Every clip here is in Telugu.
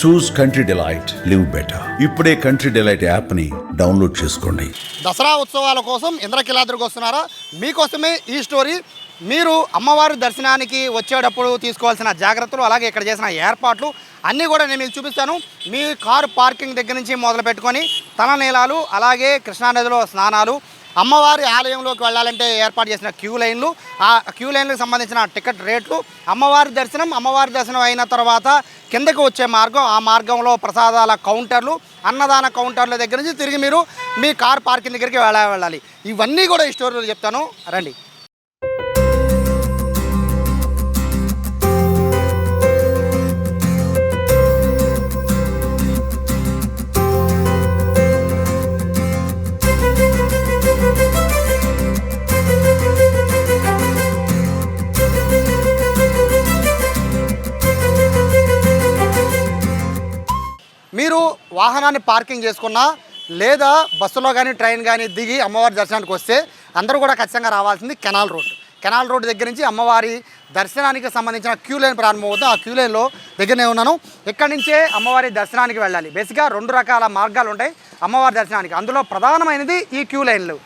Choose Country Delight live better ఇప్పుడే కంట్రీ డిలైట్ యాప్ని డౌన్లోడ్ చేసుకోండి. దసరా ఉత్సవాల కోసం ఇంద్రకిలాద్రికి వస్తున్నారా? మీకోసమే ఈ స్టోరీ. మీరు అమ్మవారి దర్శనానికి వచ్చేటప్పుడు తీసుకోవాల్సిన జాగ్రత్తలు అలాగే ఇక్కడ చేసిన ఏర్పాట్లు అన్నీ కూడా నేను మీకు చూపిస్తాను. మీ కారు పార్కింగ్ దగ్గర నుంచి మొదలు పెట్టుకొని తలనీలాలు అలాగే కృష్ణానదిలో స్నానాలు అమ్మవారి ఆలయంలోకి వెళ్ళాలంటే ఏర్పాటు చేసిన క్యూ లైన్లు ఆ క్యూ లైన్లకు సంబంధించిన టికెట్ రేట్లు అమ్మవారి దర్శనం అమ్మవారి దర్శనం అయిన తర్వాత కిందకు వచ్చే మార్గం ఆ మార్గంలో ప్రసాదాల కౌంటర్లు అన్నదాన కౌంటర్ల దగ్గర నుంచి తిరిగి మీరు మీ కార్ పార్కింగ్ దగ్గరికి వెళ్ళ వెళ్ళాలి. ఇవన్నీ కూడా ఈ స్టోరీలో చెప్తాను. రండి. మీరు వాహనాన్ని పార్కింగ్ చేసుకున్నా లేదా బస్సులో కానీ ట్రైన్ కానీ దిగి అమ్మవారి దర్శనానికి వస్తే అందరూ కూడా ఖచ్చితంగా రావాల్సింది కెనాల్ రోడ్. కెనాల్ రోడ్ దగ్గర నుంచి అమ్మవారి దర్శనానికి సంబంధించిన క్యూ లైన్ ప్రారంభమవుతుంది ఆ క్యూ లైన్లో దగ్గరనే ఉన్నాను. ఇక్కడి నుంచే అమ్మవారి దర్శనానికి వెళ్ళాలి. బేసిక్గా రెండు రకాల మార్గాలు ఉంటాయి అమ్మవారి దర్శనానికి. అందులో ప్రధానమైనది ఈ క్యూ లైన్లు.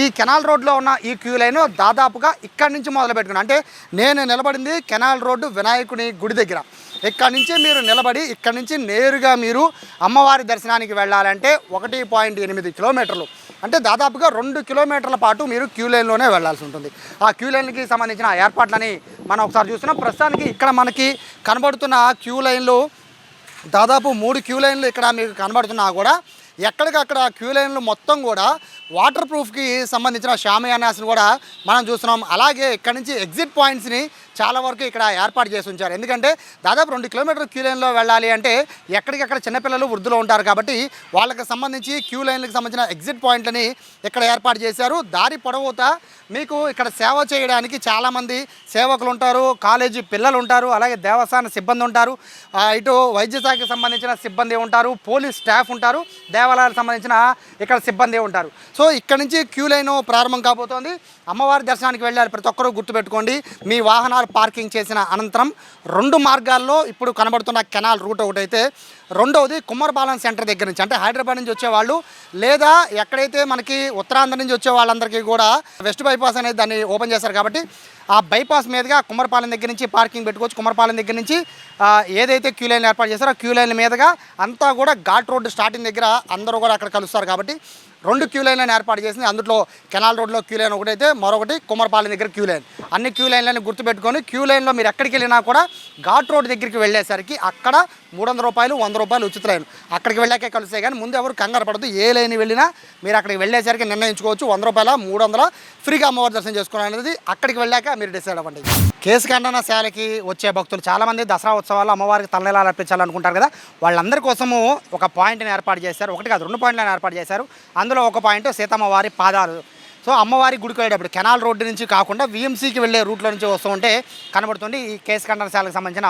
ఈ కెనాల్ రోడ్లో ఉన్న ఈ క్యూ లైన్ దాదాపుగా ఇక్కడి నుంచి మొదలు పెట్టుకున్నాను అంటే నేను నిలబడింది కెనాల్ రోడ్డు వినాయకుని గుడి దగ్గర. ఇక్కడ నుంచి మీరు నిలబడి ఇక్కడి నుంచి నేరుగా మీరు అమ్మవారి దర్శనానికి వెళ్ళాలంటే ఒకటి పాయింట్ ఎనిమిది కిలోమీటర్లు. అంటే దాదాపుగా రెండు కిలోమీటర్ల పాటు మీరు క్యూ లైన్లోనే వెళ్ళాల్సి ఉంటుంది. ఆ క్యూ లైన్కి సంబంధించిన ఏర్పాట్లని మనం ఒకసారి చూస్తున్నాం. ప్రస్తుతానికి ఇక్కడ మనకి కనబడుతున్న క్యూ లైన్లు దాదాపు మూడు క్యూ లైన్లు ఇక్కడ మీకు కనబడుతున్నా కూడా ఎక్కడికక్కడ క్యూ లైన్లు మొత్తం కూడా వాటర్ ప్రూఫ్కి సంబంధించిన షామియానాస్ని కూడా మనం చూస్తున్నాం. అలాగే ఇక్కడ నుంచి ఎగ్జిట్ పాయింట్స్ని చాలా వరకు ఇక్కడ ఏర్పాటు చేసి ఉంచారు. ఎందుకంటే దాదాపు రెండు కిలోమీటర్ క్యూ లైన్లో వెళ్ళాలి అంటే ఎక్కడికక్కడ చిన్నపిల్లలు వృద్ధులు ఉంటారు కాబట్టి వాళ్ళకి సంబంధించి క్యూ లైన్లకు సంబంధించిన ఎగ్జిట్ పాయింట్లని ఇక్కడ ఏర్పాటు చేశారు. దారి పొడవుత మీకు ఇక్కడ సేవ చేయడానికి చాలామంది సేవకులు ఉంటారు కాలేజీ పిల్లలు ఉంటారు అలాగే దేవస్థాన సిబ్బంది ఉంటారు ఇటు వైద్య శాఖకి సంబంధించిన సిబ్బంది ఉంటారు పోలీస్ స్టాఫ్ ఉంటారు దేవాలయాలకు సంబంధించిన ఇక్కడ సిబ్బంది ఉంటారు. సో ఇక్కడ నుంచి క్యూ లైన్ ప్రారంభం కాబోతోంది. అమ్మవారి దర్శనానికి వెళ్ళారు ప్రతి ఒక్కరూ గుర్తుపెట్టుకోండి. మీ వాహనాలు పార్కింగ్ చేసిన అనంతరం రెండు మార్గాల్లో ఇప్పుడు కనబడుతున్న కెనాల్ రూట్ ఒకటైతే రెండవది కుమ్మరపాలెం సెంటర్ దగ్గర నుంచి. అంటే హైదరాబాద్ నుంచి వచ్చేవాళ్ళు లేదా ఎక్కడైతే మనకి ఉత్తరాంధ్ర నుంచి వచ్చే వాళ్ళందరికీ కూడా వెస్ట్ బైపాస్ అనేది దాన్ని ఓపెన్ చేశారు కాబట్టి ఆ బైపాస్ మీదుగా కుమ్మరపాలెం దగ్గర నుంచి పార్కింగ్ పెట్టుకోవచ్చు. కుమ్మరపాలెం దగ్గర నుంచి ఏదైతే క్యూ లైన్ ఏర్పాటు చేస్తారో ఆ క్యూ లైన్ మీదుగా అంతా కూడా ఘాట్ రోడ్డు స్టార్టింగ్ దగ్గర అందరూ కూడా అక్కడ కలుస్తారు కాబట్టి రెండు క్యూ లైన్లను ఏర్పాటు చేసింది. అందులో కెనాల్ రోడ్లో క్యూ లైన్ ఒకటైతే మరొకటి కుమ్మరపాలెం దగ్గర క్యూ లైన్. అన్ని క్యూ లైన్లను గుర్తుపెట్టుకొని క్యూ లైన్లో మీరు ఎక్కడికి వెళ్ళినా కూడా ఘాట్ రోడ్ దగ్గరికి వెళ్ళేసరికి అక్కడ మూడు వందల రూపాయలు వంద రూపాయలు ఉచిత లైన్. అక్కడికి వెళ్ళాకే కలిసే కానీ ముందు ఎవరు కంగారు పడదు ఏ లైన్ వెళ్ళినా మీరు అక్కడికి వెళ్ళేసరికి నిర్ణయించుకోవచ్చు. వంద రూపాయల మూడు వందల ఫ్రీగా అమ్మవారి దర్శనం చేసుకోవాలి అనేది అక్కడికి వెళ్ళాక మీరు డిసైడ్ అవ్వండి. కేసు ఖండన శాలకి వచ్చే భక్తులు చాలామంది దసరా ఉత్సవాలు అమ్మవారికి తలనీలాలు అర్పించాలనుకుంటారు కదా. వాళ్ళందరి కోసము ఒక పాయింట్ని ఏర్పాటు చేశారు. ఒకటి కాదు రెండు పాయింట్లను ఏర్పాటు చేశారు. అందులో ఒక పాయింట్ సీతమ్మవారి పాదాలు. సో అమ్మవారి గుడికి వెళ్ళేటప్పుడు కెనాల్ రోడ్డు నుంచి కాకుండా విఎంసీకి వెళ్ళే రూట్లో నుంచి వస్తూ ఉంటే కనబడుతుంది ఈ కేసు ఖండనశాలకు సంబంధించిన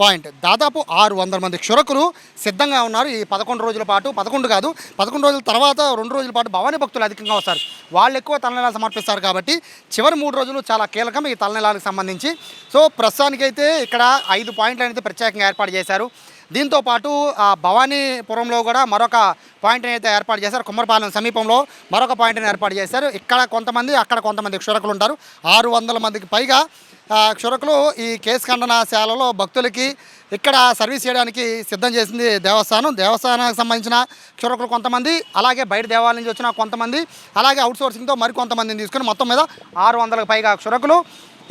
పాయింట్. దాదాపు ఆరు వందల మంది క్షురకులు సిద్ధంగా ఉన్నారు. ఈ పదకొండు రోజుల పాటు పదకొండు కాదు పదకొండు రోజుల తర్వాత రెండు రోజుల పాటు భవానీ భక్తులు అధికంగా వస్తారు. వాళ్ళు ఎక్కువ తలనీలాలు సమర్పిస్తారు కాబట్టి చివరి మూడు రోజులు చాలా కీలకం ఈ తలనీలాలకు సంబంధించి. సో ప్రస్తుతానికైతే ఇక్కడ ఐదు పాయింట్లు అనేది ప్రత్యేకంగా ఏర్పాటు చేశారు. దీంతో పాటు భవానీపురంలో కూడా మరొక పాయింట్ని అయితే ఏర్పాటు చేశారు. కుమ్మరపాలెం సమీపంలో మరొక పాయింట్ని ఏర్పాటు చేశారు. ఇక్కడ కొంతమంది అక్కడ కొంతమంది క్షురకులు ఉంటారు. ఆరు వందల మందికి పైగా క్షురకులు ఈ కేసు ఖండనశాలలో భక్తులకి ఇక్కడ సర్వీస్ చేయడానికి సిద్ధం చేసింది దేవస్థానం. దేవస్థానానికి సంబంధించిన క్షురకులు కొంతమంది అలాగే బయట దేవాలయం నుంచి వచ్చిన కొంతమంది అలాగే అవుట్సోర్సింగ్తో మరికొంతమందిని మరి కొంతమందిని తీసుకుని మొత్తం మీద ఆరు వందలకు పైగా క్షురకులు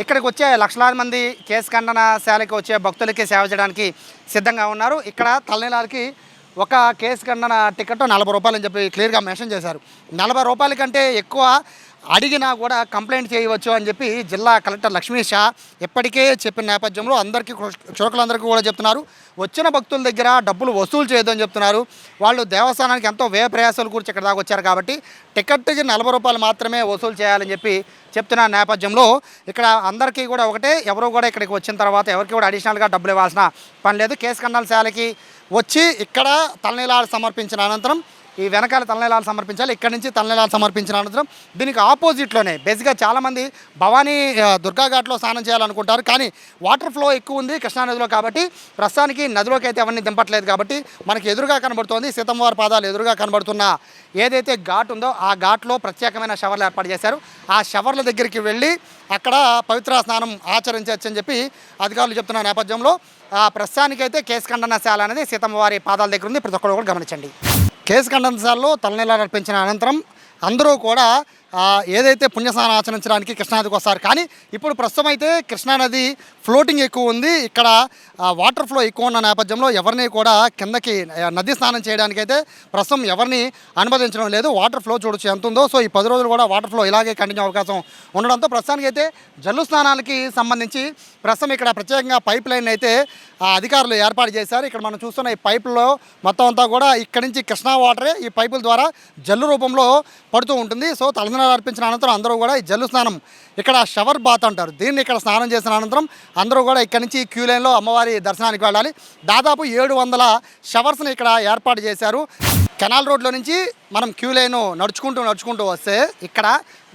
ఇక్కడికి వచ్చే లక్షలాది మంది కేసు ఖండన శాలకి వచ్చే భక్తులకి సేవ చేయడానికి సిద్ధంగా ఉన్నారు. ఇక్కడ తలనీలాలకి ఒక కేసు ఖండన టికెట్ నలభై రూపాయలు అని చెప్పి క్లియర్గా మెన్షన్ చేశారు. నలభై రూపాయల కంటే ఎక్కువ అడిగినా కూడా కంప్లైంట్ చేయవచ్చు అని చెప్పి జిల్లా కలెక్టర్ లక్ష్మీ షా ఇప్పటికే చెప్పిన నేపథ్యంలో అందరికీ చురకులందరికీ కూడా చెప్తున్నారు. వచ్చిన భక్తుల దగ్గర డబ్బులు వసూలు చేయొద్దని చెప్తున్నారు. వాళ్ళు దేవస్థానానికి ఎంతో వ్యయ ప్రయాసాలు కూర్చి ఇక్కడ దాకా వచ్చారు కాబట్టి టికెట్కి నలభై రూపాయలు మాత్రమే వసూలు చేయాలని చెప్పి చెప్తున్న నేపథ్యంలో ఇక్కడ అందరికీ కూడా ఒకటే ఎవరు కూడా ఇక్కడికి వచ్చిన తర్వాత ఎవరికి కూడా అడిషనల్గా డబ్బులు ఇవ్వాల్సిన పని లేదు. కేసు కన్నాల శాలకి వచ్చి ఇక్కడ తలనీలాలు సమర్పించిన అనంతరం ఈ వెనకాల తలనీలాలు సమర్పించాలి ఇక్కడ నుంచి తలనీలాలు సమర్పించిన అనంతరం దీనికి ఆపోజిట్లోనే బేసిక్గా చాలామంది భవానీ దుర్గాఘాట్లో దుర్గా ఘాట్లో స్నానం చేయాలనుకుంటారు కానీ వాటర్ ఫ్లో ఎక్కువ ఉంది కృష్ణానదిలో కాబట్టి ప్రస్తుతానికి నదిలోకి అయితే అవన్నీ దింపట్లేదు కాబట్టి మనకి ఎదురుగా కనబడుతోంది సీతమ్మవారి పాదాలు ఎదురుగా కనబడుతున్న ఏదైతే ఘాట్ ఉందో ఆ ఘాట్లో ప్రత్యేకమైన షవర్లు ఏర్పాటు చేశారు. ఆ షవర్ల దగ్గరికి వెళ్ళి అక్కడ పవిత్ర స్నానం ఆచరించవచ్చని చెప్పి అధికారులు చెప్తున్న నేపథ్యంలో ఆ ప్రస్తుతానికైతే కేసు ఖండనశాల అనేది సీతమ్మవారి పాదాల దగ్గర ఉంది. ప్రతి ఒక్కరు కూడా గమనించండి. కేసు ఖండనశాలలో తలనీలాలు అర్పించిన అనంతరం అందరూ కూడా ఏదైతే పుణ్యస్నానం ఆచరించడానికి కృష్ణానదికి వస్తారు. కానీ ఇప్పుడు ప్రస్తుతం అయితే కృష్ణానది ఫ్లోటింగ్ ఎక్కువ ఉంది. ఇక్కడ వాటర్ ఫ్లో ఎక్కువ ఉన్న నేపథ్యంలో ఎవరిని కూడా కిందకి నది స్నానం చేయడానికి అయితే ప్రస్తుతం ఎవరిని అనుమతించడం లేదు. వాటర్ ఫ్లో చూడొచ్చు ఎంత ఉందో. సో ఈ పది రోజులు కూడా వాటర్ ఫ్లో ఇలాగే కంటిన్యూ అవకాశం ఉండడంతో ప్రస్తుతానికి అయితే జల్లు స్నానాలకి సంబంధించి ప్రస్తుతం ఇక్కడ ప్రత్యేకంగా పైప్ లైన్ అయితే అధికారులు ఏర్పాటు చేశారు. ఇక్కడ మనం చూస్తున్న ఈ పైపులో మొత్తం అంతా కూడా ఇక్కడి నుంచి కృష్ణా వాటరే ఈ పైపుల ద్వారా జల్లు రూపంలో పడుతూ ఉంటుంది. సో వందనాలు అర్పించిన అనంతరం అందరూ కూడా ఈ జల్లు స్నానం ఇక్కడ షవర్ బాత్ అంటారు. దీన్ని ఇక్కడ స్నానం చేసిన అనంతరం అందరూ కూడా ఇక్కడ నుంచి క్యూ లైన్లో అమ్మవారి దర్శనానికి వెళ్ళాలి. దాదాపు ఏడు వందల షవర్స్ని ఇక్కడ ఏర్పాటు చేశారు. కెనాల్ రోడ్లో నుంచి మనం క్యూ లైన్ నడుచుకుంటూ నడుచుకుంటూ వస్తే ఇక్కడ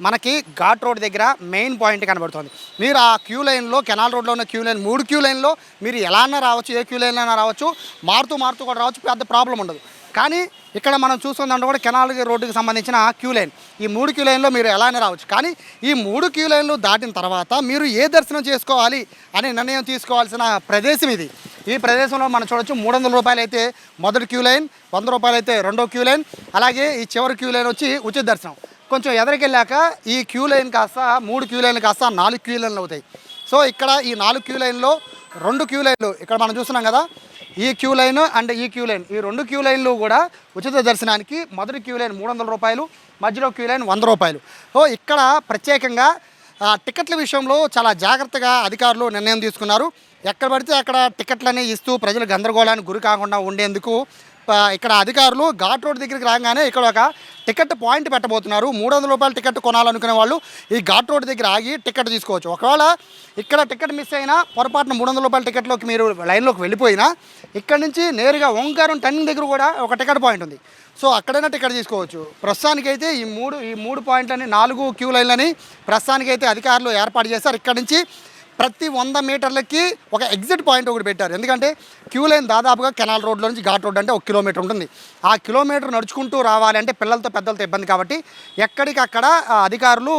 మనకి ఘాట్ రోడ్ దగ్గర మెయిన్ పాయింట్ కనబడుతుంది. మీరు ఆ క్యూ లైన్లో కెనాల్ రోడ్లో ఉన్న క్యూ లైన్ మూడు క్యూ లైన్లో మీరు ఎలా అన్నా రావచ్చు ఏ క్యూ లైన్ అయినా రావచ్చు మారుతూ మారుతూ కూడా రావచ్చు పెద్ద ప్రాబ్లం ఉండదు. కానీ ఇక్కడ మనం చూస్తుందంటే కూడా కెనాల్ రోడ్డుకి సంబంధించిన క్యూ లైన్. ఈ మూడు క్యూ లైన్లో మీరు ఎలా రావచ్చు. కానీ ఈ మూడు క్యూ లైన్లు దాటిన తర్వాత మీరు ఏ దర్శనం చేసుకోవాలి అనే నిర్ణయం తీసుకోవాల్సిన ప్రదేశం ఇది. ఈ ప్రదేశంలో మనం చూడొచ్చు మూడు వందల రూపాయలు అయితే మొదటి క్యూ లైన్ వంద రూపాయలు అయితే రెండో క్యూ లైన్ అలాగే ఈ చివరి క్యూ లైన్ వచ్చి ఉచిత దర్శనం. కొంచెం ఎదరికెళ్ళాక ఈ క్యూ లైన్ కాస్త మూడు క్యూ లైన్లు కాస్త నాలుగు క్యూ లైన్లు అవుతాయి. సో ఇక్కడ ఈ నాలుగు క్యూ లైన్లో రెండు క్యూ లైన్లు ఇక్కడ మనం చూస్తున్నాం కదా ఈ క్యూ లైన్ అండ్ ఈ క్యూ లైన్. ఈ రెండు క్యూ లైన్లు కూడా ఉచిత దర్శనానికి మొదటి క్యూ లైన్ మూడు వందల రూపాయలు మధ్యలో క్యూ లైన్ వంద రూపాయలు. సో ఇక్కడ ప్రత్యేకంగా టికెట్ల విషయంలో చాలా జాగ్రత్తగా అధికారులు నిర్ణయం తీసుకున్నారు. ఎక్కడ పడితే అక్కడ టికెట్లని ఇస్తూ ప్రజలు గందరగోళానికి గురి కాకుండా ఉండేందుకు ఇక్కడ అధికారులు ఘాట్ రోడ్ దగ్గరికి రాగానే ఇక్కడ ఒక టికెట్ పాయింట్ పెట్టబోతున్నారు. మూడు వందల రూపాయల టికెట్ కొనాలనుకునే వాళ్ళు ఈ ఘాట్ రోడ్ దగ్గర ఆగి టికెట్ తీసుకోవచ్చు. ఒకవేళ ఇక్కడ టికెట్ మిస్ అయినా పొరపాటున మూడు వందల రూపాయల టికెట్లోకి మీరు లైన్లోకి వెళ్ళిపోయినా ఇక్కడ నుంచి నేరుగా ఓంకారం టర్నింగ్ దగ్గర కూడా ఒక టికెట్ పాయింట్ ఉంది. సో అక్కడైనా టికెట్ తీసుకోవచ్చు. ప్రస్తుతానికైతే ఈ మూడు ఈ మూడు పాయింట్లని నాలుగు క్యూ లైన్లని ప్రస్తుతానికైతే అధికారులు ఏర్పాటు చేశారు. ఇక్కడ నుంచి ప్రతి వంద మీటర్లకి ఒక ఎగ్జిట్ పాయింట్ ఒకటి పెట్టారు. ఎందుకంటే క్యూ లైన్ దాదాపుగా కెనాల్ రోడ్లో నుంచి ఘాట్ రోడ్ అంటే ఒక కిలోమీటర్ ఉంటుంది. ఆ కిలోమీటర్ నడుచుకుంటూ రావాలి అంటే పిల్లలతో పెద్దలతో ఇబ్బంది కాబట్టి ఎక్కడికక్కడ అధికారులు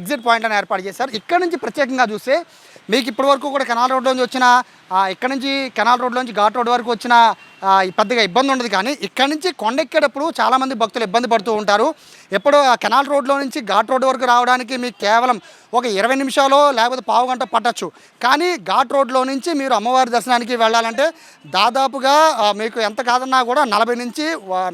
ఎగ్జిట్ పాయింట్ అని ఏర్పాటు చేశారు. ఇక్కడ నుంచి ప్రత్యేకంగా చూస్తే మీకు ఇప్పటి వరకు కూడా కెనాల్ రోడ్ నుంచి వచ్చిన ఇక్కడ నుంచి కెనాల్ రోడ్ నుంచి ఘాట్ రోడ్ వరకు వచ్చిన ఈ పెద్దగా ఇబ్బంది ఉండదు కానీ ఇక్కడ నుంచి కొండెక్కేటప్పుడు చాలామంది భక్తులు ఇబ్బంది పడుతూ ఉంటారు. ఎప్పుడు ఆ కెనాల్ రోడ్లో నుంచి ఘాట్ రోడ్ వరకు రావడానికి మీకు కేవలం ఒక ఇరవై నిమిషాలు లేకపోతే పావు గంట పట్టచ్చు. కానీ ఘాట్ రోడ్లో నుంచి మీరు అమ్మవారి దర్శనానికి వెళ్ళాలంటే దాదాపుగా మీకు ఎంత కాదన్నా కూడా నలభై నుంచి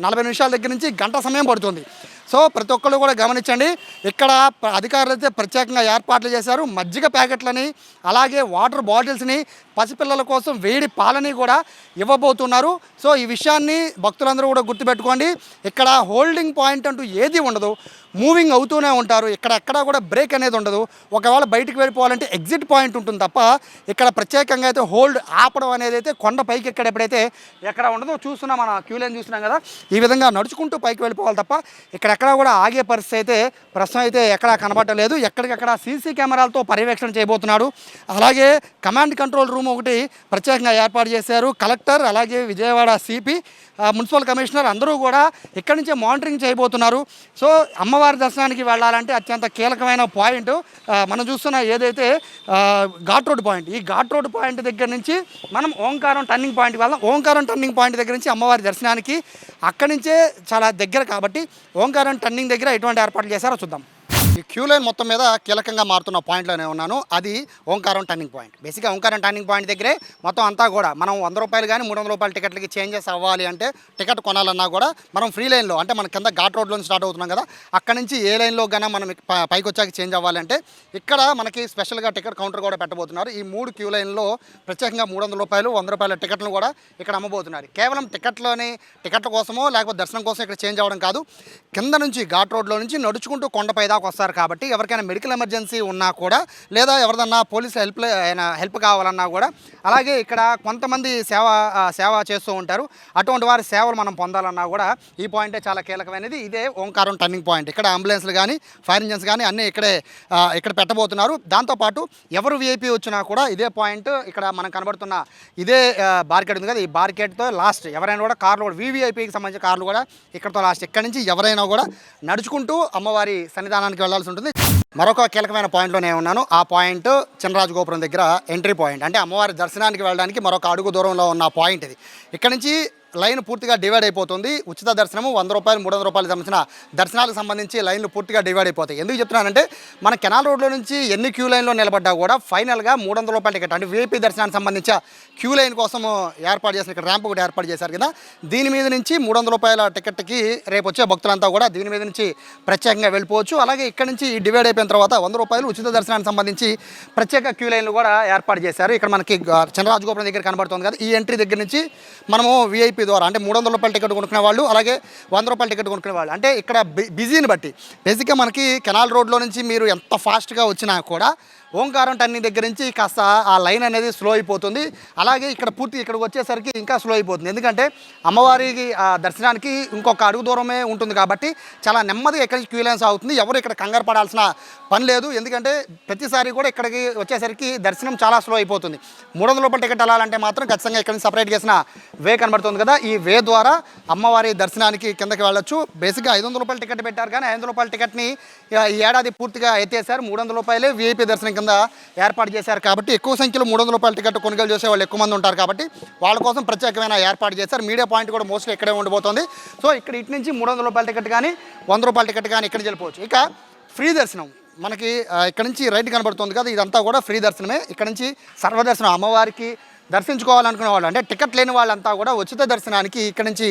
నలభై నిమిషాల దగ్గర నుంచి గంట సమయం పడుతుంది. సో ప్రతి ఒక్కళ్ళు కూడా గమనించండి. ఇక్కడ అధికారులు అయితే ప్రత్యేకంగా ఏర్పాట్లు చేశారు. మజ్జిగ ప్యాకెట్లని అలాగే వాటర్ బాటిల్స్ని పసిపిల్లల కోసం వేడి పాలని కూడా ఇవ్వబోతున్నారు. సో ఈ విషయాన్ని భక్తులందరూ కూడా గుర్తుపెట్టుకోండి. ఇక్కడ హోల్డింగ్ పాయింట్ అంటూ ఏది ఉండదు. మూవింగ్ అవుతూనే ఉంటారు. ఇక్కడ ఎక్కడా కూడా బ్రేక్ అనేది ఉండదు. ఒకవేళ బయటికి వెళ్ళిపోవాలంటే ఎగ్జిట్ పాయింట్ ఉంటుంది తప్ప ఇక్కడ ప్రత్యేకంగా అయితే హోల్డ్ ఆపడం అనేది అయితే కొండ పైకి ఎక్కడ ఎప్పుడైతే ఎక్కడ ఉండదో చూస్తున్నాం మన క్యూ లైన్ చూస్తున్నాం కదా ఈ విధంగా నడుచుకుంటూ పైకి వెళ్ళిపోవాలి తప్ప ఇక్కడెక్కడా కూడా ఆగే పరిస్థితి అయితే ప్రస్తుతం అయితే ఎక్కడా కనబడలేదు. ఎక్కడికక్కడ సీసీ కెమెరాలతో పర్యవేక్షణ చేయబోతున్నాడు. అలాగే కమాండ్ కంట్రోల్ రూమ్ ఒకటి ప్రత్యేకంగా ఏర్పాటు చేశారు. కలెక్టర్ అలాగే విజయవాడ సిపి మున్సిపల్ కమిషనర్ అందరూ కూడా ఇక్కడి నుంచే మానిటరింగ్ చేయబోతున్నారు. సో అమ్మ అమ్మవారి దర్శనానికి వెళ్ళాలంటే అత్యంత కీలకమైన పాయింట్. మనం చూస్తున్న ఏదైతే ఘాట్ రోడ్ పాయింట్ ఈ ఘాట్ రోడ్ పాయింట్ దగ్గర నుంచి మనం ఓంకారం టర్నింగ్ పాయింట్కి వెళ్దాం. ఓంకారం టర్నింగ్ పాయింట్ దగ్గర నుంచి అమ్మవారి దర్శనానికి అక్కడి నుంచే చాలా దగ్గర కాబట్టి ఓంకారం టర్నింగ్ దగ్గర ఎటువంటి ఏర్పాట్లు చేశారో చూద్దాం. ఈ క్యూ లైన్ మొత్తం మీద కీలకంగా మారుతున్న పాయింట్లోనే ఉన్నాను. అది ఓంకారం టర్నింగ్ పాయింట్. బేసిక్గా ఓంకారం టర్నింగ్ పాయింట్ దగ్గరే మొత్తం అంతా కూడా మనం వంద రూపాయలు కానీ మూడు వందల రూపాయల టికెట్లకి చేంజెస్ అవ్వాలి అంటే టికెట్ కొనాలన్నా కూడా మనం ఫ్రీ లైన్లో అంటే మన కింద ఘాట్ రోడ్లో స్టార్ట్ అవుతున్నాం కదా అక్కడ నుంచి ఏ లైన్లో కన్నా మనం పైకి వచ్చాక చేంజ్ అవ్వాలంటే ఇక్కడ మనకి స్పెషల్గా టికెట్ కౌంటర్ కూడా పెట్టబోతున్నారు. ఈ మూడు క్యూ లైన్లో ప్రత్యేకంగా మూడు వందల రూపాయలు వంద రూపాయల టికెట్లను కూడా ఇక్కడ అమ్మబోతున్నారు. కేవలం టికెట్లోని టికెట్ల కోసమో లేకపోతే దర్శనం కోసం ఇక్కడ చేంజ్ అవ్వడం కాదు కింద నుంచి ఘాట్ రోడ్లో నుంచి నడుచుకుంటూ కొండపై దాకా వస్తారు ఉంటారు కాబట్టి ఎవరికైనా మెడికల్ ఎమర్జెన్సీ ఉన్నా కూడా లేదా ఎవరిదన్నా పోలీస్ హెల్ప్ హెల్ప్ కావాలన్నా కూడా అలాగే ఇక్కడ కొంతమంది సేవ సేవ చేస్తూ ఉంటారు. అటువంటి వారి సేవలు మనం పొందాలన్నా కూడా ఈ పాయింటే చాలా కీలకమైనది. ఇదే ఓంకారం టర్నింగ్ పాయింట్. ఇక్కడ అంబులెన్స్లు కానీ ఫైర్ ఇంజన్స్ కానీ అన్నీ ఇక్కడే ఇక్కడ పెట్టబోతున్నారు. దాంతోపాటు ఎవరు విఐపి వచ్చినా కూడా ఇదే పాయింట్ ఇక్కడ మనం కనబడుతున్న ఇదే బార్కెట్ ఉంది కదా ఈ బార్కెట్తో లాస్ట్ ఎవరైనా కూడా కార్లు కూడా వివిఐపికి సంబంధించిన కార్లు కూడా ఇక్కడతో లాస్ట్ ఇక్కడ నుంచి ఎవరైనా కూడా నడుచుకుంటూ అమ్మవారి సన్నిధానానికి వెళ్ళాలి. చూడాల్సి ఉంటుంది. మరొక కీలకమైన పాయింట్లోనే ఉన్నాను. ఆ పాయింట్ చిన్నరాజు గోపురం దగ్గర ఎంట్రీ పాయింట్. అంటే అమ్మవారి దర్శనానికి వెళ్ళడానికి మరొక అడుగు దూరంలో ఉన్న పాయింట్ ఇది. ఇక్కడ నుంచి లైన్ పూర్తిగా డివైడ్ అయిపోతుంది. ఉచిత దర్శనము వంద రూపాయలు మూడు వందల రూపాయలు సంబంధించిన దర్శనాలకు సంబంధించి లైన్లు పూర్తిగా డివైడ్ అయిపోతాయి. ఎందుకు చెప్తున్నానంటే మన కెనాల్ రోడ్లో నుంచి ఎన్ని క్యూ లైన్లో నిలబడ్డా కూడా ఫైనల్గా మూడు వందల రూపాయల టికెట్ అంటే వీఐపీ దర్శనానికి సంబంధించి క్యూ లైన్ కోసం ఏర్పాటు చేసిన ఇక్కడ ర్యాంప్ ఒకటి ఏర్పాటు చేశారు కదా. దీని మీద నుంచి మూడు వందల రూపాయల టికెట్కి రేపు వచ్చే భక్తులంతా కూడా దీని మీద నుంచి ప్రత్యేకంగా వెళ్ళిపోవచ్చు. అలాగే ఇక్కడ నుంచి ఈ డివైడ్ అయిపోయిన తర్వాత వంద రూపాయలు ఉచిత దర్శనానికి సంబంధించి ప్రత్యేక క్యూ లైన్లు కూడా ఏర్పాటు చేశారు. ఇక్కడ మనకి చంద్రరాజగోపురం దగ్గర కనబడుతుంది కదా. ఈ ఎంట్రీ దగ్గర నుంచి మనము వీఐపీ ద్వారా అంటే మూడు వందల రూపాయల టికెట్ కొనుక్కునే వాళ్ళు అలాగే వంద రూపాయల టికెట్ కొనుక్కునే వాళ్ళు. అంటే ఇక్కడ బిజీని బట్టి బేసిక్గా మనకి కెనాల్ రోడ్లో నుంచి మీరు ఎంత ఫాస్ట్గా వచ్చినా కూడా ఓంకారం టర్నింగ్ దగ్గర నుంచి కాస్త ఆ లైన్ అనేది స్లో అయిపోతుంది. అలాగే ఇక్కడ పూర్తి ఇక్కడికి వచ్చేసరికి ఇంకా స్లో అయిపోతుంది. ఎందుకంటే అమ్మవారికి ఆ దర్శనానికి ఇంకొక అడుగు దూరమే ఉంటుంది కాబట్టి చాలా నెమ్మది ఇక్కడి నుంచి క్యూ అవుతుంది ఎవరు ఇక్కడ కంగారు పడాల్సిన పని లేదు. ఎందుకంటే ప్రతిసారి కూడా ఇక్కడికి వచ్చేసరికి దర్శనం చాలా స్లో అయిపోతుంది. మూడు వందల రూపాయల టికెట్ వెళ్ళాలంటే మాత్రం ఖచ్చితంగా ఇక్కడ నుంచి సపరేట్ చేసిన వే కనబడుతుంది కదా. ఈ వే ద్వారా అమ్మవారి దర్శనానికి కిందకి వెళ్ళొచ్చు. బేసిక్గా ఐదు వందల రూపాయల టికెట్ పెట్టారు కానీ ఐదు వందల రూపాయల టికెట్ని ఈ ఏడాది పూర్తిగా ఎత్తేసారు మూడు వందల రూపాయలే వీఐపీ దర్శనం కింద ఏర్పాటు చేశారు కాబట్టి ఎక్కువ సంఖ్యలో మూడు వందల రూపాయల టికెట్ కొనుగోలు చేసే వాళ్ళు ఎక్కువ మంది ఉంటారు కాబట్టి వాళ్ళ కోసం ప్రత్యేకమైన ఏర్పాటు చేశారు. మీడియా పాయింట్ కూడా మోస్ట్లీ ఇక్కడే ఉండిపోతుంది. సో ఇక్కడ ఇటు నుంచి మూడు వందల రూపాయల టికెట్ కానీ వంద రూపాయల టికెట్ కానీ ఇక్కడ నుంచి వెళ్ళిపోవచ్చు. ఇక ఫ్రీ దర్శనం మనకి ఇక్కడ నుంచి రైట్ కనబడుతుంది కదా ఇదంతా కూడా ఫ్రీ దర్శనమే. ఇక్కడ నుంచి సర్వదర్శనం అమ్మవారికి దర్శించుకోవాలనుకునే వాళ్ళు. అంటే టికెట్ లేని వాళ్ళంతా కూడా ఉచిత దర్శనానికి ఇక్కడ నుంచి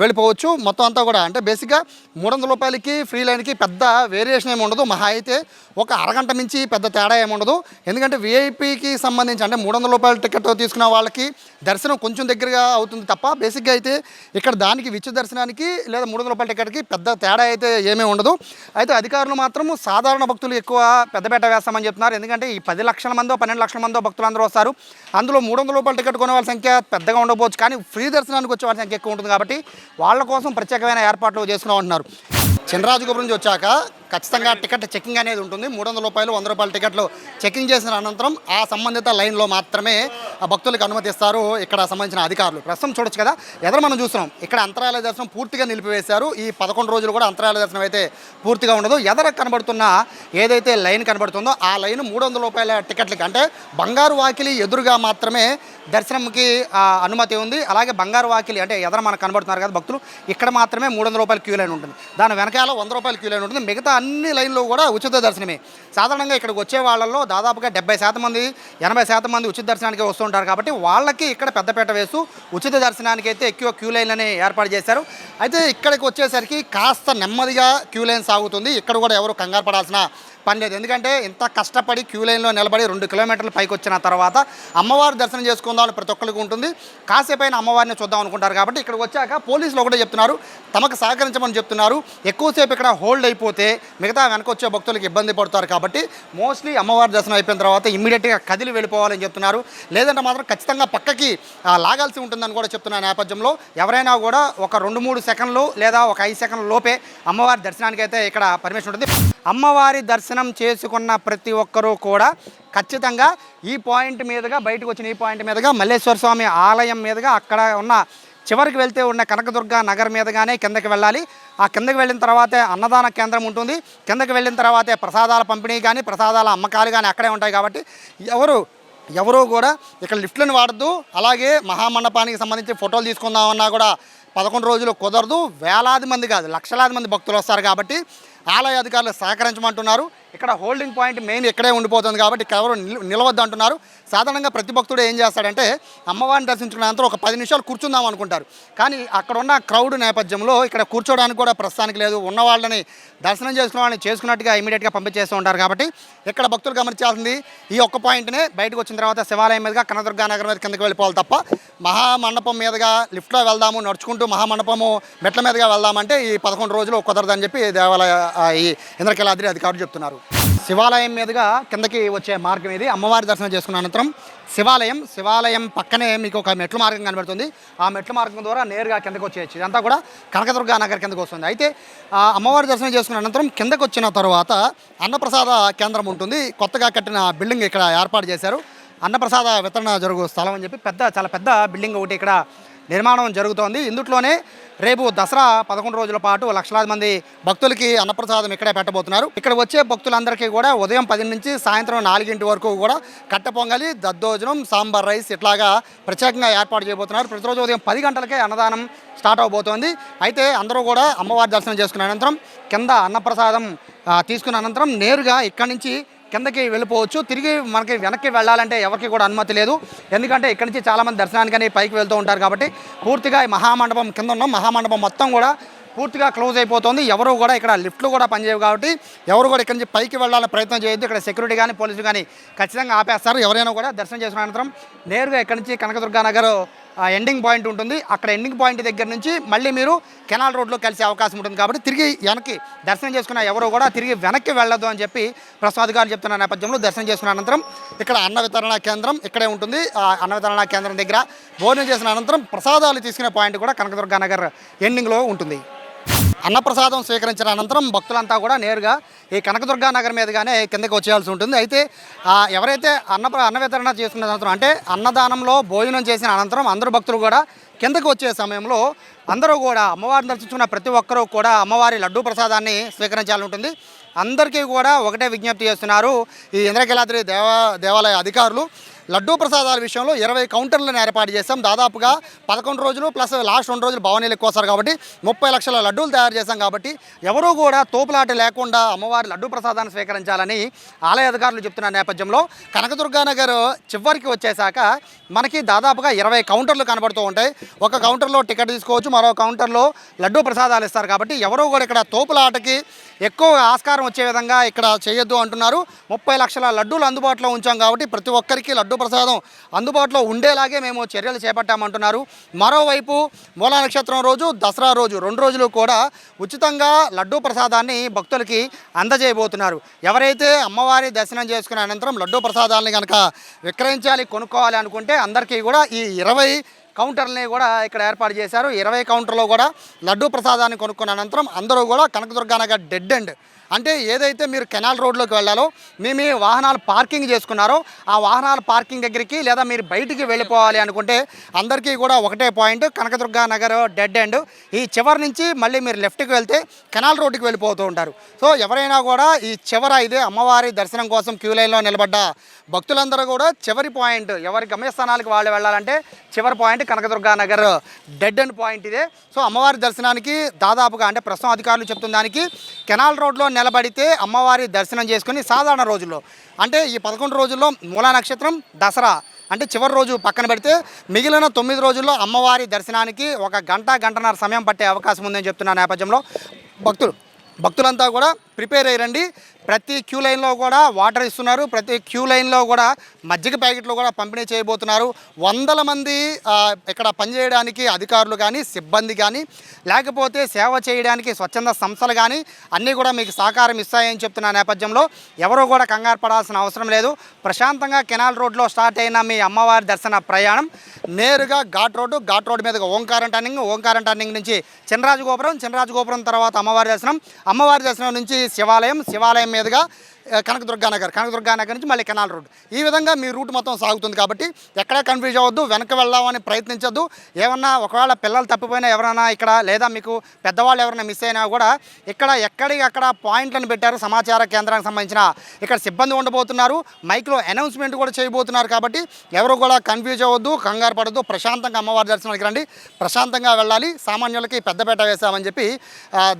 వెళ్ళిపోవచ్చు. మొత్తం అంతా కూడా అంటే బేసిక్గా మూడు వందల రూపాయలకి ఫ్రీ లైన్కి పెద్ద వేరియేషన్ ఏమి ఉండదు. మహా అయితే ఒక అరగంట మించి పెద్ద తేడా ఏమి ఉండదు. ఎందుకంటే విఐపీకి సంబంధించి అంటే మూడు వందల రూపాయల టికెట్ తీసుకున్న వాళ్ళకి దర్శనం కొంచెం దగ్గరగా అవుతుంది తప్ప బేసిక్గా అయితే ఇక్కడ దానికి విచ్చు దర్శనానికి లేదా మూడు వందల రూపాయల టికెట్కి పెద్ద తేడా అయితే ఏమీ ఉండదు. అయితే అధికారులు మాత్రం సాధారణ భక్తులు ఎక్కువ పెద్దపేట వేస్తామని చెప్తున్నారు. ఎందుకంటే ఈ పది లక్షల మందో పన్నెండు లక్షల మందో భక్తులు అందరూ వస్తారు. అందులో మూడు వందల రూపాయల టికెట్ కొనే వాళ్ళ సంఖ్య పెద్దగా ఉండకపోవచ్చు కానీ ఫ్రీ దర్శనానికి వచ్చే వాళ్ళ సంఖ్య ఎక్కువ ఉంటుంది కాబట్టి వాళ్ళ కోసం ప్రత్యేకమైన ఏర్పాట్లు చేసుకున్నాం అంటున్నారు చినరాజుగూపురం నుంచి వచ్చాక ఖచ్చితంగా టికెట్ చెకింగ్ అనేది ఉంటుంది. మూడు వందల రూపాయలు వంద రూపాయల టికెట్లు చెకింగ్ చేసిన అనంతరం ఆ సంబంధిత లైన్లో మాత్రమే భక్తులకు అనుమతిస్తారు ఇక్కడ సంబంధించిన అధికారులు. ప్రస్తుతం చూడొచ్చు కదా ఎదురు మనం చూస్తున్నాం. ఇక్కడ అంతరాయాల దర్శనం పూర్తిగా నిలిపివేశారు. ఈ పదకొండు రోజులు కూడా అంతరాయాల దర్శనం అయితే పూర్తిగా ఉండదు. ఎదర కనబడుతున్న ఏదైతే లైన్ కనబడుతుందో ఆ లైన్ మూడు వందల రూపాయల టికెట్లకి అంటే బంగారు వాకిలి ఎదురుగా మాత్రమే దర్శనంకి అనుమతి ఉంది. అలాగే బంగారు వాకిలి అంటే ఎదర మనకు కనబడుతున్నారు కదా భక్తులు ఇక్కడ మాత్రమే మూడు వందల రూపాయల క్యూ లైన్ ఉంటుంది. దాని వెనకాల వంద రూపాయల క్యూ లైన్ ఉంటుంది. మిగతా అన్ని లైన్లు కూడా ఉచిత దర్శనమే. సాధారణంగా ఇక్కడికి వచ్చే వాళ్ళల్లో దాదాపుగా డెబ్బై శాతం మంది ఎనభై శాతం మంది ఉచిత దర్శనానికి వస్తుంటారు కాబట్టి వాళ్ళకి ఇక్కడ పెద్దపేట వేస్తూ ఉచిత దర్శనానికి అయితే ఎక్కువ క్యూ లైన్లని ఏర్పాటు చేశారు. అయితే ఇక్కడికి వచ్చేసరికి కాస్త నెమ్మదిగా క్యూ లైన్ సాగుతుంది. ఇక్కడ కూడా ఎవరు కంగారు పడాల్సిన పని లేదు. ఎందుకంటే ఇంత కష్టపడి క్యూ లైన్లో నిలబడి రెండు కిలోమీటర్లు పైకి వచ్చిన తర్వాత అమ్మవారి దర్శనం చేసుకుందామని ప్రతి ఒక్కరికి ఉంటుంది. కాసేపు అయినా అమ్మవారిని చూద్దాం అనుకుంటారు కాబట్టి ఇక్కడికి వచ్చాక పోలీసులు ఒకటే చెప్తున్నారు. తమకు సహకరించమని చెప్తున్నారు. ఎక్కువసేపు ఇక్కడ హోల్డ్ అయిపోతే మిగతా వెనక వచ్చే భక్తులకు ఇబ్బంది పడతారు కాబట్టి మోస్ట్లీ అమ్మవారి దర్శనం అయిపోయిన తర్వాత ఇమ్మీడియట్గా కదిలి వెళ్ళిపోవాలని చెప్తున్నారు. లేదంటే మాత్రం ఖచ్చితంగా పక్కకి లాగాల్సి ఉంటుందని కూడా చెప్తున్న నేపథ్యంలో. ఎవరైనా కూడా ఒక రెండు మూడు సెకండ్లు లేదా ఒక ఐదు సెకండ్ల లోపే అమ్మవారి దర్శనానికి అయితే ఇక్కడ పర్మిషన్ ఉంటుంది. అమ్మవారి దర్శనం చేసుకున్న ప్రతి ఒక్కరూ కూడా ఖచ్చితంగా ఈ పాయింట్ మీదుగా బయటకు వచ్చిన ఈ పాయింట్ మీదుగా మల్లేశ్వర స్వామి ఆలయం మీదుగా అక్కడ ఉన్న చివరికి వెళ్తే ఉన్న కనకదుర్గ నగర్ మీదుగానే కిందకి వెళ్ళాలి. ఆ కిందకి వెళ్ళిన తర్వాతే అన్నదాన కేంద్రం ఉంటుంది. కిందకి వెళ్ళిన తర్వాతే ప్రసాదాల పంపిణీ కానీ ప్రసాదాల అమ్మకాలు కానీ అక్కడే ఉంటాయి కాబట్టి ఎవరు ఎవరూ కూడా ఇక్కడ లిఫ్ట్లను వాడద్దు. అలాగే మహామండపానికి సంబంధించి ఫోటోలు తీసుకుందామన్నా కూడా పదకొండు రోజులు కుదరదు. వేలాది మంది కాదు లక్షలాది మంది భక్తులు వస్తారు కాబట్టి ఆలయ అధికారులు సహకరించమంటున్నారు. ఇక్కడ హోల్డింగ్ పాయింట్ మెయిన్ ఇక్కడే ఉండిపోతుంది కాబట్టి ఇక్కడ ఎవరు నిలవద్దు అంటున్నారు సాధారణంగా ప్రతి భక్తుడు ఏం చేస్తాడంటే అమ్మవారిని దర్శించుకున్నంత ఒక పది నిమిషాలు కూర్చుందాం అనుకుంటారు. కానీ అక్కడ ఉన్న క్రౌడ్ నేపథ్యంలో ఇక్కడ కూర్చోడానికి కూడా ప్రస్తుతానికి లేదు. ఉన్న వాళ్ళని దర్శనం చేసుకున్న వాళ్ళని చేసుకున్నట్టుగా ఇమీడియట్గా పంపించేస్తూ ఉంటారు కాబట్టి ఇక్కడ భక్తులు గమనించాల్సింది ఈ ఒక్క పాయింట్నే బయటకు వచ్చిన తర్వాత శివాలయం మీదుగా కనదుర్గా నగర్ మీద కిందకి వెళ్ళిపోవాలి తప్ప మహామండపం మీదుగా లిఫ్ట్లో వెళ్దాము నడుచుకుంటూ మహామండపము మెట్ల మీదుగా వెళ్దామంటే ఈ పదకొండు రోజులు కుదరదని చెప్పి దేవాలయ ఈ ఇంద్రకీలాద్రి అధికారులు చెప్తున్నారు. శివాలయం మీదుగా కిందకి వచ్చే మార్గం ఇది. అమ్మవారి దర్శనం చేసుకున్న అనంతరం శివాలయం శివాలయం పక్కనే మీకు ఒక మెట్ల మార్గం కనబడుతుంది. ఆ మెట్ల మార్గం ద్వారా నేరుగా కిందకు వచ్చేయచ్చు. ఇదంతా కూడా కనకదుర్గ నగర్ కిందకు వస్తుంది. అయితే ఆ అమ్మవారి దర్శనం చేసుకున్న అనంతరం కిందకు వచ్చిన తర్వాత అన్నప్రసాద కేంద్రం ఉంటుంది. కొత్తగా కట్టిన బిల్డింగ్ ఇక్కడ ఏర్పాటు చేశారు. అన్నప్రసాద వితరణ జరుగు స్థలం అని చెప్పి పెద్ద చాలా పెద్ద బిల్డింగ్ ఒకటి ఇక్కడ నిర్మాణం జరుగుతోంది. ఇందుట్లోనే రేపు దసరా పదకొండు రోజుల పాటు లక్షలాది మంది భక్తులకి అన్నప్రసాదం ఇక్కడే పెట్టబోతున్నారు. ఇక్కడ వచ్చే భక్తులందరికీ కూడా ఉదయం పది నుంచి సాయంత్రం నాలుగింటి వరకు కూడా కట్ట పొంగలి దద్దోజనం సాంబార్ రైస్ ఇట్లాగా ప్రత్యేకంగా ఏర్పాటు చేయబోతున్నారు. ప్రతిరోజు ఉదయం పది గంటలకే అన్నదానం స్టార్ట్ అవబోతోంది. అయితే అందరూ కూడా అమ్మవారి దర్శనం చేసుకున్న అనంతరం కింద అన్నప్రసాదం తీసుకున్న అనంతరం నేరుగా ఇక్కడి నుంచి కిందకి వెళ్ళిపోవచ్చు. తిరిగి మనకి వెనక్కి వెళ్ళాలంటే ఎవరికి కూడా అనుమతి లేదు. ఎందుకంటే ఇక్కడి నుంచి చాలామంది దర్శనానికని పైకి వెళ్తూ ఉంటారు కాబట్టి పూర్తిగా ఈ మహామండపం కింద ఉన్న. మహామండపం మొత్తం కూడా పూర్తిగా క్లోజ్ అయిపోతుంది. ఎవరు కూడా ఇక్కడ లిఫ్ట్లు కూడా పనిచేయవు కాబట్టి ఎవరు కూడా ఇక్కడి నుంచి పైకి వెళ్ళాలని ప్రయత్నం చేయొద్దు. ఇక్కడ సెక్యూరిటీ కానీ పోలీసులు కానీ ఖచ్చితంగా ఆపేస్తారు. ఎవరైనా కూడా దర్శనం చేసుకున్న అనంతరం నేరుగా ఇక్కడి నుంచి కనకదుర్గా నగర్ ఎండింగ్ పాయింట్ ఉంటుంది. అక్కడ ఎండింగ్ పాయింట్ దగ్గర నుంచి మళ్ళీ మీరు కెనాల్ రోడ్లో కలిసే అవకాశం ఉంటుంది కాబట్టి తిరిగి వెనక్కి దర్శనం చేసుకున్న ఎవరు కూడా తిరిగి వెనక్కి వెళ్ళదు అని చెప్పి ప్రసాద్ గారు చెప్తున్న నేపథ్యంలో దర్శనం చేసుకున్న అనంతరం ఇక్కడ అన్న వితరణ కేంద్రం ఇక్కడే ఉంటుంది. ఆ అన్న వితరణ కేంద్రం దగ్గర భోజనం చేసిన అనంతరం ప్రసాదాలు తీసుకునే పాయింట్ కూడా కనకదుర్గానగర్ ఎండింగ్లో ఉంటుంది. అన్నప్రసాదం స్వీకరించిన అనంతరం భక్తులంతా కూడా నేరుగా ఈ కనకదుర్గా నగర్ మీదుగానే కిందకి వచ్చేయాల్సి ఉంటుంది. అయితే ఎవరైతే అన్న అన్న వితరణ చేసుకున్న అనంతరం అంటే అన్నదానంలో భోజనం చేసిన అనంతరం అందరు భక్తులు కూడా కిందకి వచ్చే సమయంలో అందరూ కూడా అమ్మవారిని దర్శించుకున్న ప్రతి ఒక్కరూ కూడా అమ్మవారి లడ్డూ ప్రసాదాన్ని స్వీకరించాల్సి ఉంటుంది. అందరికీ కూడా ఒకటే విజ్ఞప్తి చేస్తున్నారు ఈ ఇంద్రకీలాద్రి దేవా దేవాలయ అధికారులు. లడ్డూ ప్రసాదాల విషయంలో ఇరవై కౌంటర్లను ఏర్పాటు చేశాం. దాదాపుగా పదకొండు రోజులు ప్లస్ లాస్ట్ రెండు రోజులు భవనీలు ఎక్కువ వస్తారు కాబట్టి ముప్పై లక్షల లడ్డూలు తయారు చేశాం కాబట్టి ఎవరూ కూడా తోపులాట లేకుండా అమ్మవారి లడ్డూ ప్రసాదాన్ని స్వీకరించాలని ఆలయ అధికారులు చెప్తున్న నేపథ్యంలో కనకదుర్గానగర్ చివరికి వచ్చేసాక మనకి దాదాపుగా ఇరవై కౌంటర్లు కనబడుతూ ఉంటాయి. ఒక కౌంటర్లో టికెట్ తీసుకోవచ్చు మరో కౌంటర్లో లడ్డూ ప్రసాదాలు ఇస్తారు కాబట్టి ఎవరూ కూడా ఇక్కడ తోపులాటకి ఎక్కువ ఆస్కారం వచ్చే విధంగా ఇక్కడ చేయొద్దు అంటున్నారు. ముప్పై లక్షల లడ్డూలు అందుబాటులో ఉంచాం కాబట్టి ప్రతి ఒక్కరికి లడ్డూ ప్రసాదం అందుబాటులో ఉండేలాగే మేము చర్యలు చేపట్టామంటున్నారు. మరోవైపు మూలా నక్షత్రం రోజు దసరా రోజు రెండు రోజులు కూడా ఉచితంగా లడ్డూ ప్రసాదాన్ని భక్తులకి అందజేయబోతున్నారు. ఎవరైతే అమ్మవారి దర్శనం చేసుకున్న అనంతరం లడ్డూ ప్రసాదాన్ని కనుక విక్రయించాలి కొనుక్కోవాలి అనుకుంటే అందరికీ కూడా ఈ ఇరవై కౌంటర్ని కూడా ఇక్కడ ఏర్పాటు చేశారు. ఇరవై కౌంటర్లో కూడా లడ్డూ ప్రసాదాన్ని కొనుక్కున్న అనంతరం అందరూ కూడా కనకదుర్గానగా డెడ్ అండ్ అంటే ఏదైతే మీరు కెనాల్ రోడ్లోకి వెళ్ళాలో మీ మీ వాహనాలు పార్కింగ్ చేసుకున్నారో ఆ వాహనాల పార్కింగ్ దగ్గరికి లేదా మీరు బయటికి వెళ్ళిపోవాలి అనుకుంటే అందరికీ కూడా ఒకటే point Kanakadurga Nagar dead end. ఈ చివరి నుంచి మళ్ళీ మీరు లెఫ్ట్కి వెళ్తే కెనాల్ రోడ్డుకి వెళ్ళిపోతూ ఉంటారు. సో ఎవరైనా కూడా ఈ చివర ఇదే అమ్మవారి దర్శనం కోసం క్యూ లైన్లో నిలబడ్డ భక్తులందరూ కూడా చివరి పాయింట్ ఎవరి గమ్యస్థానాలకు వాళ్ళు వెళ్ళాలంటే చివరి point Kanakadurga Nagar dead end point ఇదే. సో అమ్మవారి దర్శనానికి దాదాపుగా అంటే ప్రస్తుతం అధికారులు చెప్తున్న దానికి కెనాల్ రోడ్లో నిలబడితే అమ్మవారి దర్శనం చేసుకుని సాధారణ రోజుల్లో అంటే ఈ పదకొండు రోజుల్లో మూలా నక్షత్రం దసరా అంటే చివరి రోజు పక్కన పెడితే మిగిలిన తొమ్మిది రోజుల్లో అమ్మవారి దర్శనానికి ఒక గంట గంటన్నర సమయం పట్టే అవకాశం ఉందని చెప్తున్న నేపథ్యంలో భక్తులు భక్తులంతా కూడా ప్రిపేర్ అయ్యండి ప్రతి క్యూ లైన్లో కూడా వాటర్ ఇస్తున్నారు. ప్రతి క్యూ లైన్లో కూడా మజ్జిగ ప్యాకెట్లు కూడా పంపిణీ చేయబోతున్నారు. వందల మంది ఇక్కడ పనిచేయడానికి అధికారులు కానీ సిబ్బంది కానీ లేకపోతే సేవ చేయడానికి స్వచ్ఛంద సంస్థలు కానీ అన్నీ కూడా మీకు సహకారం ఇస్తాయని చెప్తున్న నేపథ్యంలో ఎవరూ కూడా కంగారు పడాల్సిన అవసరం లేదు. ప్రశాంతంగా కెనాల్ రోడ్లో స్టార్ట్ అయిన మీ అమ్మవారి దర్శన ప్రయాణం. నేరుగా ఘాట్ రోడ్డు ఘాట్ రోడ్డు మీదుగా ఓంకారం టర్నింగ్ ఓంకారం టర్నింగ్ నుంచి చినరాజు గోపురం చినరాజు గోపురం తర్వాత అమ్మవారి దర్శనం. అమ్మవారి దర్శనం నుంచి శివాలయం శివాలయం మీదుగా ఆ, కనకదుర్గా నగర్ కనకదుర్గా నగర్ నుంచి మళ్ళీ కెనాల్ రోడ్. ఈ విధంగా మీ రూట్ మొత్తం సాగుతుంది కాబట్టి ఎక్కడా కన్ఫ్యూజ్ అవ్వద్దు వెనక వెళ్దామని ప్రయత్నించొద్దు. ఏమన్నా ఒకవేళ పిల్లలు తప్పిపోయినా ఎవరైనా ఇక్కడ లేదా మీకు పెద్దవాళ్ళు ఎవరైనా మిస్ అయినా కూడా ఇక్కడ ఎక్కడికి అక్కడ పాయింట్లను పెట్టారు సమాచార కేంద్రానికి సంబంధించిన ఇక్కడ సిబ్బంది ఉండబోతున్నారు. మైక్లో అనౌన్స్మెంట్ కూడా చేయబోతున్నారు కాబట్టి ఎవరు కూడా కన్ఫ్యూజ్ అవ్వద్దు కంగారు పడద్దు. ప్రశాంతంగా అమ్మవారి దర్శనానికి రండి. ప్రశాంతంగా వెళ్ళాలి. సామాన్యులకి పెద్దపేట వేశామని చెప్పి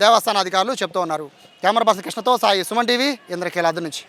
దేవస్థాన అధికారులు చెప్తూ ఉన్నారు. కెమెరా పర్సన్ కృష్ణతో సాయి సుమన్ టీవీ ఇంద్రకీలాద్రి నుంచి.